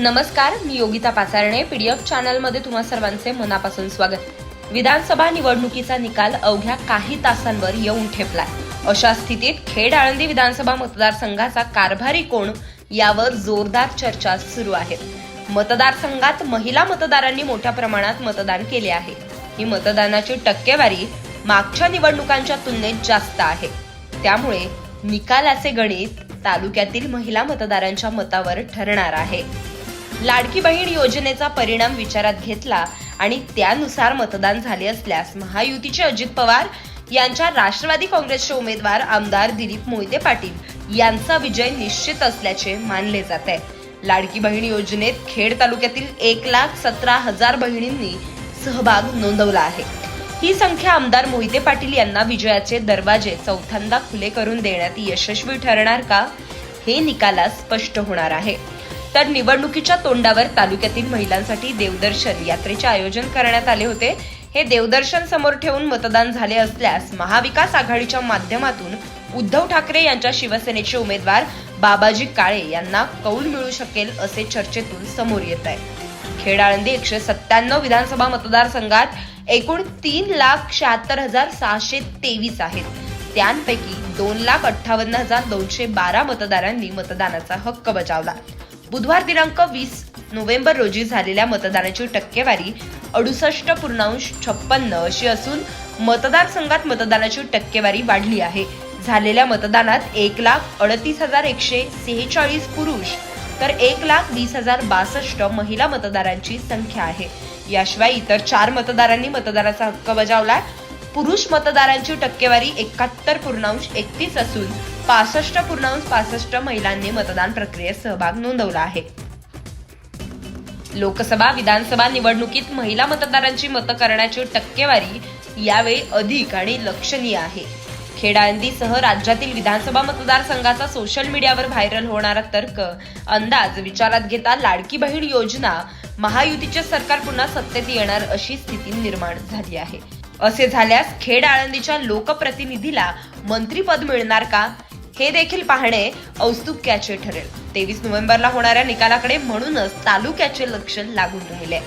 नमस्कार मी योगिता पासारणे पीडीएफ चॅनलमध्ये तुम्हा सर्वांचे मनापासून स्वागत. विधानसभा निवडणुकीचा निकाल अवघ्या काही तासांवर येऊन ठेपलाय. अशा स्थितीत खेड आळंदी विधानसभा मतदारसंघाचा कारभारी कोण यावर जोरदार चर्चा सुरू आहेत मतदारसंघात महिला मतदारांनी मोठ्या प्रमाणात मतदान केले आहे. ही मतदानाची टक्केवारी मागच्या निवडणुकांच्या तुलनेत जास्त आहे. त्यामुळे निकालाचे गणित तालुक्यातील महिला मतदारांच्या मतावर ठरणार आहे. लाडकी बहीण योजनेचा परिणाम विचारात घेतला आणि त्यानुसार मतदान झाले असल्यास महायुतीचे अजित पवार यांच्या राष्ट्रवादी काँग्रेसचे उमेदवार आमदार दिलीप मोहिते पाटील यांचा विजय निश्चित असल्याचे मानले जात आहे. लाडकी बहीण योजनेत खेड तालुक्यातील एक लाख सतरा हजार बहिणींनी सहभाग नोंदवला आहे. ही संख्या आमदार मोहिते पाटील यांना विजयाचे दरवाजे चौथ्यांदा खुले करून देण्यात यशस्वी ठरणार का हे निकालात स्पष्ट होणार आहे. तर निवडणुकीच्या तोंडावर तालुक्यातील महिलांसाठी देवदर्शन यात्रेचे आयोजन करण्यात आले होते. हे देवदर्शन समोर ठेवून मतदान झाले असल्यास महाविकास आघाडीच्या माध्यमातून उद्धव ठाकरे यांच्या शिवसेनेचे उमेदवार बाबाजी काळे यांना कौल मिळू शकेल असे चर्चेतून समोर येत आहे. खेडाळंदी एकशे सत्त्याण्णव विधानसभा मतदारसंघात एकूण तीन लाख शहात्तर हजार सहाशे तेवीस आहेत. त्यांपैकी दोन लाख अठ्ठावन्न हजार दोनशे बारा मतदारांनी मतदानाचा हक्क बजावला. बुधवार दिनांक वीस नोव्हेंबर रोजी झालेल्या मतदानाची टक्केवारी अडुसष्ट पूर्णांश छप्पन्न अशी असून मतदारसंघात मतदानाची टक्केवारी वाढली आहे. झालेल्या मतदानात एक लाख अडतीस हजार एकशे सेहेचाळीस पुरुष तर एक लाख वीस हजार बासष्ट महिला मतदारांची संख्या आहे. याशिवाय इतर चार मतदारांनी मतदानाचा हक्क बजावलाय. पुरुष मतदारांची टक्केवारी एकाहत्तर पूर्णांश एकतीस असून पासष्ट पूर्णांश पासष्ट महिलांनी मतदान प्रक्रियेत सहभाग नोंदवला आहे. लोकसभा विधानसभा निवडणुकीत महिला मतदारांची मतं करण्याची टक्केवारी यावेळी अधिक आणि लक्षणीय आहे. खेडाळंदीसह राज्यातील विधानसभा मतदारसंघाचा सोशल मीडियावर व्हायरल होणारा तर्क अंदाज विचारात घेता लाडकी बहीण योजना महायुतीचे सरकार पुन्हा सत्तेत येणार अशी स्थिती निर्माण झाली आहे. असे झाल्यास खेड आळंदीच्या लोकप्रतिनिधीला मंत्रीपद मिळणार का? हे देखील पाहणे औत्सुक्याचे ठरेल. तेवीस नोव्हेंबरला होणाऱ्या निकालाकडे म्हणूनच तालुक्याचे लक्ष लागून राहिले.